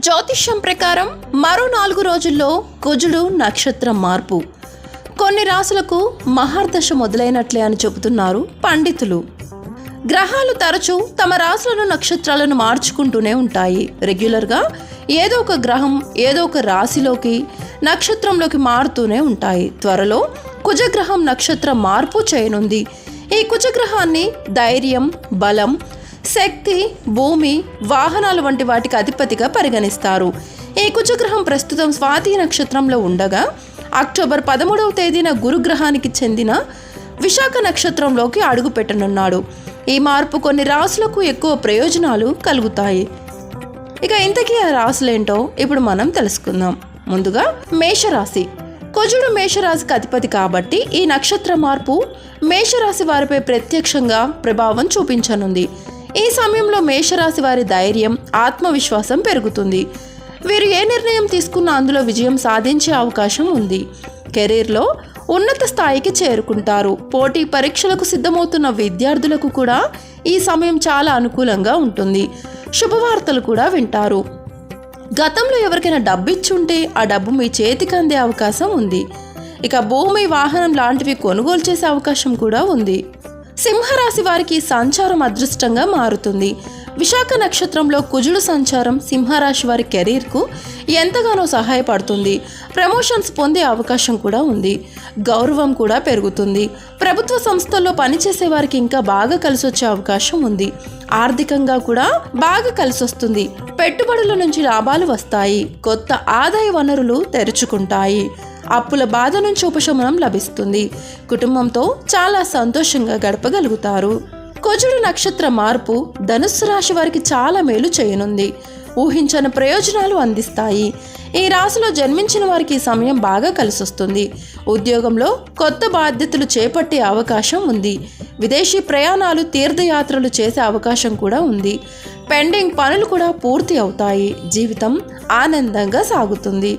జ్యోతిష్యం ప్రకారం మరో నాలుగు రోజుల్లో కుజుడు నక్షత్రం మార్పు. కొన్ని రాసులకు మహార్దశ మొదలైనట్లే అని చెబుతున్నారు పండితులు. గ్రహాలు తరచూ తమ రాశులను నక్షత్రాలను మార్చుకుంటూనే ఉంటాయి. రెగ్యులర్గా ఏదో ఒక గ్రహం ఏదో ఒక రాశిలోకి నక్షత్రంలోకి మారుతూనే ఉంటాయి. త్వరలో కుజగ్రహం నక్షత్ర మార్పు చేయనుంది. ఈ కుజగ్రహాన్ని ధైర్యం బలం శక్తి భూమి వాహనాలు వంటి వాటికి అధిపతిగా పరిగణిస్తారు. ఈ కుజగ్రహం ప్రస్తుతం స్వాతి నక్షత్రంలో ఉండగా అక్టోబర్ పదమూడవ తేదీన గురుగ్రహానికి చెందిన విశాఖ నక్షత్రంలోకి అడుగుపెట్టనున్నాడు. ఈ మార్పు కొన్ని రాసులకు ఎక్కువ ప్రయోజనాలు కలుగుతాయి. ఇక ఇంతకీ ఆ రాసులేంటో ఇప్పుడు మనం తెలుసుకుందాం. ముందుగా మేషరాశి. కుజుడు మేషరాశికి అధిపతి కాబట్టి ఈ నక్షత్ర మార్పు మేషరాశి వారిపై ప్రత్యక్షంగా ప్రభావం చూపించనుంది. ఈ సమయంలో మేషరాశి వారి ధైర్యం ఆత్మవిశ్వాసం పెరుగుతుంది. వీరు ఏ నిర్ణయం తీసుకున్నా అందులో విజయం సాధించే అవకాశం ఉంది. కెరీర్లో ఉన్నత స్థాయికి చేరుకుంటారు. పోటీ పరీక్షలకు సిద్ధమవుతున్న విద్యార్థులకు కూడా ఈ సమయం చాలా అనుకూలంగా ఉంటుంది. శుభవార్తలు కూడా వింటారు. గతంలో ఎవరికైనా డబ్బు ఇచ్చుంటే ఆ డబ్బు మీ చేతికి అందే అవకాశం ఉంది. ఇక భూమి వాహనం లాంటివి కొనుగోలు చేసే అవకాశం కూడా ఉంది. సింహరాశి వారికి సంచారం అదృష్టంగా మారుతుంది. విశాఖ నక్షత్రంలో కుజుడు సంచారం సింహరాశి వారి కెరీర్కు ఎంతగానో సహాయపడుతుంది. ప్రమోషన్స్ పొందే అవకాశం కూడా ఉంది. గౌరవం కూడా పెరుగుతుంది. ప్రభుత్వ సంస్థల్లో పనిచేసే వారికి ఇంకా బాగా కలిసి వచ్చే అవకాశం ఉంది. ఆర్థికంగా కూడా బాగా కలిసి వస్తుంది పెట్టుబడుల నుంచి లాభాలు వస్తాయి. కొత్త ఆదాయ వనరులు తెరుచుకుంటాయి. అప్పుల బాధ నుంచి ఉపశమనం లభిస్తుంది. కుటుంబంతో చాలా సంతోషంగా గడపగలుగుతారు. కుజుడు నక్షత్ర మార్పు ధనుస్సు రాశి వారికి చాలా మేలు చేయనుంది. ఊహించని ప్రయోజనాలు అందిస్తాయి. ఈ రాశిలో జన్మించిన వారికి ఈ సమయం బాగా కలిసొస్తుంది. ఉద్యోగంలో కొత్త బాధ్యతలు చేపట్టే అవకాశం ఉంది. విదేశీ ప్రయాణాలు తీర్థయాత్రలు చేసే అవకాశం కూడా ఉంది. పెండింగ్ పనులు కూడా పూర్తి అవుతాయి. జీవితం ఆనందంగా సాగుతుంది.